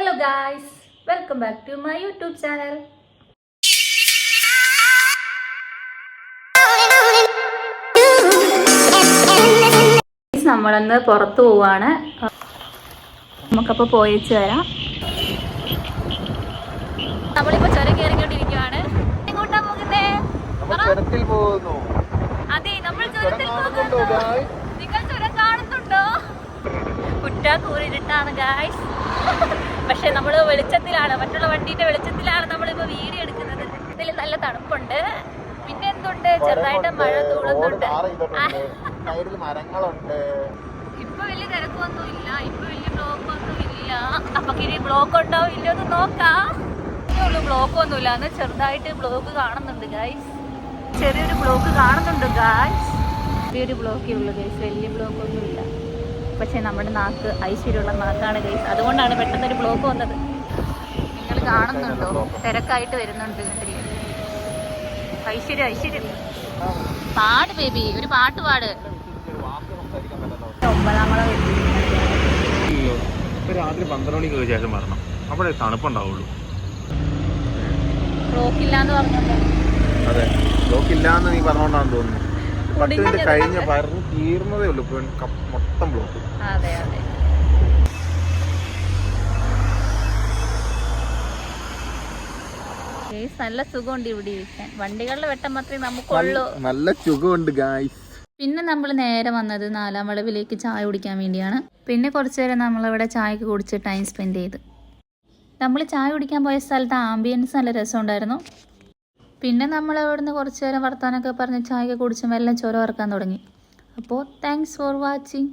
Hello guys welcome back to my YouTube channel നമ്മളന്ന് പുറത്തു പോവാണ്. നമുക്കപ്പോൾ പോയിച്ച് വരാം. നമ്മളിപ്പോ ചുരം കയറിക്കൊണ്ടിരിക്കുവാണ്. എങ്ങോട്ടാ പോകുന്നേ? അതെ നമ്മൾ ചുരത്തിൽ കാണുന്നുണ്ടോ പോകുന്നു? നിങ്ങൾ ചുരം കാണുന്നുണ്ടോ? കുറ്റാക്കൂരിട്ടാണ് ഗായ്സ് പക്ഷെ നമ്മൾ വെളിച്ചത്തിലാണ് മറ്റുള്ള വണ്ടിന്റെ വെളിച്ചത്തിലാണ് നമ്മളിപ്പോ വീഡിയോ എടുക്കുന്നത്. ഇതിൽ നല്ല തണുപ്പുണ്ട്. പിന്നെ എന്തുണ്ട്? ചെറുതായിട്ട് മഴ തൂളുന്നുണ്ട് ഇപ്പൊ വലിയ തിരക്കൊന്നും ഇല്ല ഇപ്പൊ വലിയ ബ്ലോക്ക് ഒന്നും ഇല്ല അപ്പൊ ഇനി ബ്ലോക്ക് ഉണ്ടോ ഇല്ലയോ എന്ന് നോക്കാം. ഉള്ളൂ. ബ്ലോക്ക് ഒന്നും ഇല്ല എന്ന് ചെറുതായിട്ട് ബ്ലോക്ക് കാണുന്നുണ്ട് ഗായ്സ് ചെറിയൊരു ബ്ലോക്ക് കാണുന്നുണ്ട് ഗായ്സ് ചെറിയൊരു ബ്ലോക്കേ ഉള്ളൂ ഗൈസ് വലിയ ബ്ലോക്ക് ഒന്നും ഇല്ല പക്ഷെ നമ്മുടെ നാക്ക് ഐശ്വര്യമുള്ള നാക്കാണ് ഗൈസ്. അതുകൊണ്ടാണ് പെട്ടെന്ന് ഒരു ബ്ലോക്ക് വന്നത്. നിങ്ങൾ കാണുന്നുണ്ടോ? തിരക്കായിട്ട് വരുന്നുണ്ട് ഇതിൽ. ഐശ്വര്യം ഐശ്വര്യം. പാട് ബേബി ഒരു പാട്ട് പാട്. രാത്രി പന്ത്രണ്ട് മണിക്ക് ശേഷം വരണം. അവിടെ തണുപ്പുണ്ടാവുള്ളൂ. ബ്ലോക്കില്ലാന്ന് പറഞ്ഞോണ്ട്. അതെ. ബ്ലോക്കില്ലാന്ന് നീ പറഞ്ഞോണ്ടാന്ന് തോന്നുന്നു. പത്ത് മിനിറ്റ് കഴിഞ്ഞ് പറഞ്ഞു തീർന്നതേ ഉള്ളൂ. മൊത്തം ബ്ലോക്ക് അതെ അതെ. ഗയ്സ്, നല്ല സുഖമുണ്ട് ഇവിടെ ഇരിക്കാൻ. വണ്ടികളുടെ വെട്ടം മാത്രമേ നമുക്കുള്ളൂ നല്ല സുഖമുണ്ട് ഗൈസ് പിന്നെ നമ്മൾ നേരെ വന്നത് നാലാം വളവിലേക്ക് ചായ കുടിക്കാൻ വേണ്ടിയാണ്. പിന്നെ കുറച്ചു നേരം നമ്മളിവിടെ ചായക്ക് കുടിച്ച് ടൈം സ്പെൻഡ് ചെയ്ത്. നമ്മൾ ചായ കുടിക്കാൻ പോയ സ്ഥലത്ത് ആംബിയൻസ് നല്ല രസമുണ്ടായിരുന്നു. പിന്നെ നമ്മൾ അവിടുന്ന് കുറച്ച് നേരം വർത്താനൊക്കെ പറഞ്ഞ് ചായ കുടിച്ച് മെല്ലെ ചോര വറക്കാൻ തുടങ്ങി. അപ്പോൾ താങ്ക്സ് ഫോർ വാച്ചിങ്